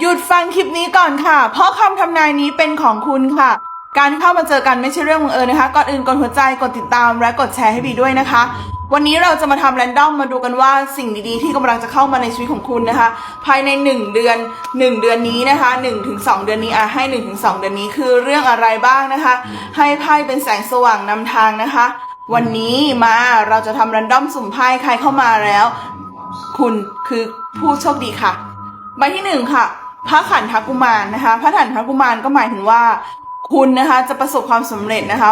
หยุดฟังคลิปนี้ก่อนค่ะ เพราะคำทำนายนี้เป็นของคุณค่ะ การเข้ามาเจอกันไม่ใช่เรื่องบังเอิญนะคะ ก่อนอื่นกดหัวใจ กดติดตาม และกดแชร์ให้บีด้วยนะคะ วันนี้เราจะมาทำแรนดอมมาดูกันว่าสิ่งดีๆ ที่กำลังจะเข้ามาในชีวิตของคุณนะคะ ภายใน 1 เดือน 1 เดือนนี้นะคะ1ถึง2เดือนนี้อะให้1ถึง2เดือนนี้คือเรื่องอะไรบ้างนะคะ ให้ไพ่เป็นแสงสว่างนำทางนะคะ วันนี้มาเราจะทำแรนดอมสุ่มไพ่ใครเข้ามาแล้ว คุณคือผู้โชคดีค่ะ ใบที่หนึ่งค่ะ พระขันทกุมารนะคะ พระขันทกุมารก็หมายถึงว่าคุณนะคะจะประสบความสำเร็จนะคะ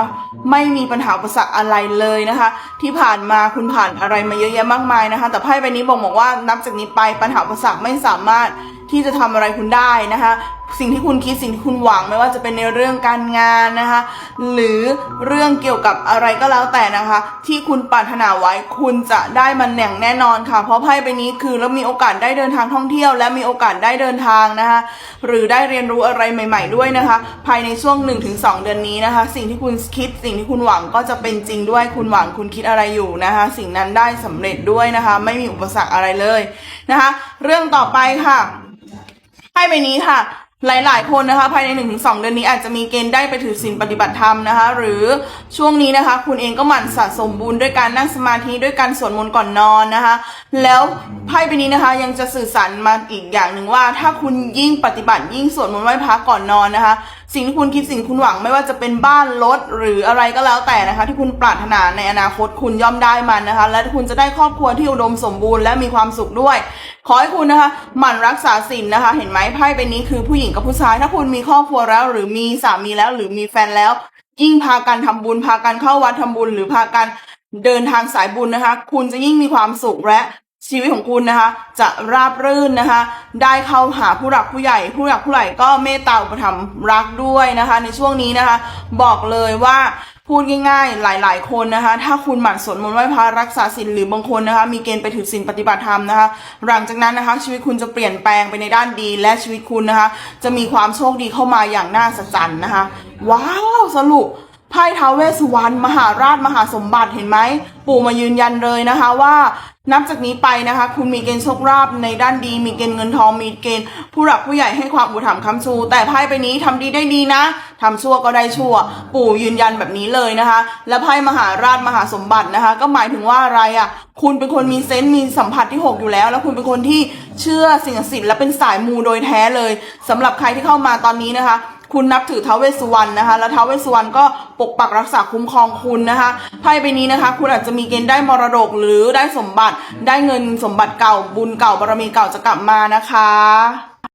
ไม่มีปัญหาอุปสรรคอะไรเลยนะคะ ที่ผ่านมาคุณผ่านอะไรมาเยอะแยะมากมายนะคะ แต่ไพ่ใบนี้บอกบอกว่านับจากนี้ไปปัญหาอุปสรรคไม่สามารถที่จะทำอะไรคุณได้นะคะ สิ่งที่คุณคิดสิ่งที่คุณหวังไม่ว่าจะเป็นในเรื่องการงานนะคะ หรือเรื่องเกี่ยวกับอะไรก็แล้วแต่นะคะ ที่คุณปรารถนาไว้คุณจะได้มันอย่งแน่นอนค่ะ เพราะไพ่ใบนี้คือแล้วมีโอกาสได้เดินทางท่องเที่ยว และมีโอกาสได้เดินทางนะคะ หรือได้เรียนรู้อะไรใหม่ ๆ ด้วยนะคะ ภายในช่วง 1-2 เดือนนี้นะคะ สิ่งที่คุณคิดสิ่งที่คุณหวังก็จะเป็นจริงด้วยคุณหวังคุณคิดอะไรอยู่นะคะ สิ่งนั้นได้สำเร็จด้วยนะคะ ไม่มีอุปสรรคอะไรเลยนะคะ เรื่องต่อไปค่ะไพ่ใบนี้ค่ะ หลาย ๆ คนนะคะภายใน 1-2 เดือนนี้อาจจะมีเกณฑ์ได้ไปถือศีลปฏิบัติธรรมนะคะ หรือช่วงนี้นะคะ คุณเองก็หมั่นสะสมบุญด้วยการนั่งสมาธิด้วยการสวดมนต์ก่อนนอนนะคะ แล้วไพ่ใบนี้นะคะยังจะสื่อสารมาอีกอย่างหนึ่งว่า ถ้าคุณยิ่งปฏิบัติยิ่งสวดมนต์ไหว้พระก่อนนอนนะคะ สิ่งที่คุณคิดสิ่งคุณหวังไม่ว่าจะเป็นบ้านรถหรืออะไรก็แล้วแต่นะคะ ที่คุณปรารถนาในอนาคตคุณย่อมได้มันนะคะ และคุณจะได้ครอบครัวที่อุดมสมบูรณ์และมีความสุขด้วย ขอให้คุณนะคะหมั่นรักษาศีลนะคะ เห็นไหมไพ่ใบนี้คือผู้หญิงกับผู้ชาย ถ้าคุณมีครอบครัวแล้ว หรือมีสามีแล้ว หรือมีแฟนแล้ว ยิ่งพากันทำบุญพากันเข้าวัดทำบุญ หรือพากันเดินทางสายบุญนะคะ คุณจะยิ่งมีความสุขและ ชีวิตของคุณนะคะ จะราบรื่นนะคะ ได้เข้าหาผู้หลักผู้ใหญ่ ผู้หลักผู้ใหญ่ก็เมตตาอุปถัมภ์รักด้วยนะคะ ในช่วงนี้นะคะ บอกเลยว่าพูดง่ายๆ หลาย ๆ คนนะคะ ถ้าคุณหมั่นสวดมนต์ไหว้พระรักษาศีลหรือบางคนนะคะ มีเกณฑ์ไปถือศีลปฏิบัติธรรมนะคะ หลังจากนั้นนะคะ ชีวิตคุณจะเปลี่ยนแปลงไปในด้านดี และชีวิตคุณนะคะ จะมีความโชคดีเข้ามาอย่างน่าสัศจรรย์นะคะ ว้าวสรุป ไพ่ท้าวเวสสุวรรณมหาราชมหาสมบัติเห็นไหม ปู่มายืนยันเลยนะคะว่า นับจากนี้ไปนะคะ คุณมีเกณฑ์โชคลาภในด้านดี มีเกณฑ์เงินทองมีเกณฑ์ ผู้หลักผู้ใหญ่ให้ความอุปถัมภ์คำชู แต่ไพ่ใบนี้ทำดีได้ดีนะทำชั่วก็ได้ชั่ว ปู่ยืนยันแบบนี้เลยนะคะ และไพ่มหาราชมหาสมบัตินะคะ ก็หมายถึงว่าอะไรอะ คุณเป็นคนมีเซนส์มีสัมผัสที่หกอยู่แล้ว แล้วคุณเป็นคนที่เชื่อสิ่งศักดิ์สิทธิ์และเป็นสายมูโดยแท้เลยสำหรับใครที่เข้ามาตอนนี้นะคะ คุณนับถือท้าวเวสสุวรรณนะคะ แล้วท้าวเวสสุวรรณก็ปกปักรักษาคุ้มครองคุณนะคะไพ่ใบนี้นะคะ คุณอาจจะมีเกณฑ์ได้มรดกหรือได้สมบัติ ได้เงินสมบัติเก่าบุญเก่าบารมีเก่าจะกลับมานะคะ